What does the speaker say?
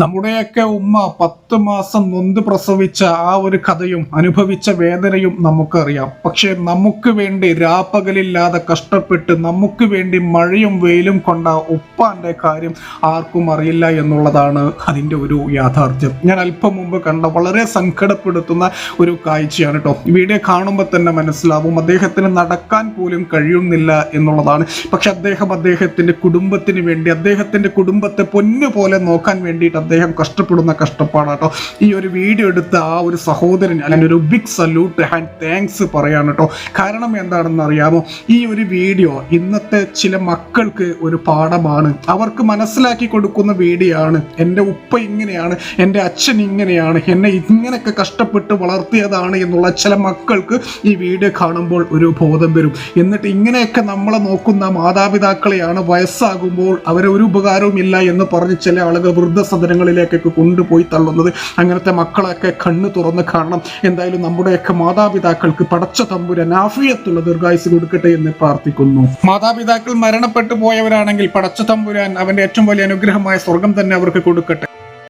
നമ്മുടെയൊക്കെ ഉമ്മ പത്ത് മാസം നൊന്ത് പ്രസവിച്ച ആ ഒരു കഥയും അനുഭവിച്ച വേദനയും നമുക്കറിയാം. പക്ഷേ നമുക്ക് വേണ്ടി രാപ്പകലില്ലാതെ കഷ്ടപ്പെട്ട് നമുക്ക് വേണ്ടി മഴയും വെയിലും കൊണ്ട ഉപ്പാന്റെ കാര്യം ആർക്കും അറിയില്ല എന്നുള്ളതാണ് അതിന്റെ ഒരു യാഥാർത്ഥ്യം. ഞാൻ അല്പം മുമ്പ് കണ്ട വളരെ സങ്കടപ്പെടുത്തുന്ന ഒരു കാഴ്ചയാണ് കേട്ടോ വീഡിയോ കാണുമ്പോൾ തന്നെ മനസ്സിലാവും അദ്ദേഹത്തിന് നടക്കാൻ പോലും കഴിയുന്നില്ല എന്നുള്ളതാണ്. പക്ഷെ അദ്ദേഹം അദ്ദേഹത്തിന്റെ കുടുംബത്തിന് വേണ്ടി അദ്ദേഹത്തിന്റെ കുടുംബത്തെ പൊന്നു പോലെ നോക്കാൻ വേണ്ടിയിട്ട് അദ്ദേഹം കഷ്ടപ്പെടുന്ന കഷ്ടപ്പാടാട്ടോ ഈ ഒരു വീഡിയോ എടുത്ത ആ ഒരു സഹോദരൻ അല്ലെങ്കിൽ ഒരു ബിഗ് സല്യൂട്ട് ആൻഡ് താങ്ക്സ് പറയാണ് കേട്ടോ. കാരണം എന്താണെന്ന് അറിയാമോ? ഈ ഒരു വീഡിയോ ഇന്നത്തെ ചില മക്കൾക്ക് ഒരു പാഠമാണ്. അവർക്ക് മനസ്സിലാക്കി കൊടുക്കുന്ന വീഡിയോ ആണ്. എന്റെ ഉപ്പ ഇങ്ങനെയാണ് എന്റെ അച്ഛൻ ഇങ്ങനെയാണ് എന്നെ ഇങ്ങനെയൊക്കെ കഷ്ടപ്പെട്ട് വളർത്തിയതാണ് എന്നുള്ള ചില മക്കൾക്ക് ഈ വീഡിയോ കാണുമ്പോൾ ഒരു ബോധം വരും. എന്നിട്ട് ഇങ്ങനെയൊക്കെ നമ്മളെ നോക്കുന്ന മാതാപിതാക്കളെയാണ് വയസ്സാകുമ്പോൾ അവരെ ഒരു ഉപകാരവും ഇല്ല എന്ന് പറഞ്ഞ് ചില ആളുകൾ വൃദ്ധസദനങ്ങളിലേക്കൊക്കെ കൊണ്ടുപോയി തള്ളുന്നത്. അങ്ങനത്തെ മക്കളൊക്കെ കണ്ണ് തുറന്ന് കാണണം. എന്തായാലും നമ്മുടെയൊക്കെ മാതാപിതാക്കൾക്ക് പടച്ച തമ്പുരൻ ആഫിയത്തുള്ള ദീർഘായുസ് കൊടുക്കട്ടെ എന്ന് പ്രാർത്ഥിക്കുന്നു. മാതാപിതാക്കൾ മരണപ്പെട്ടു പോയവരാണെങ്കിൽ പടച്ച തമ്പുരാൻ അവന്റെ ഏറ്റവും വലിയ അനുഗ്രഹമായ സ്വർഗം തന്നെ അവർക്ക് കൊടുക്കട്ടെ.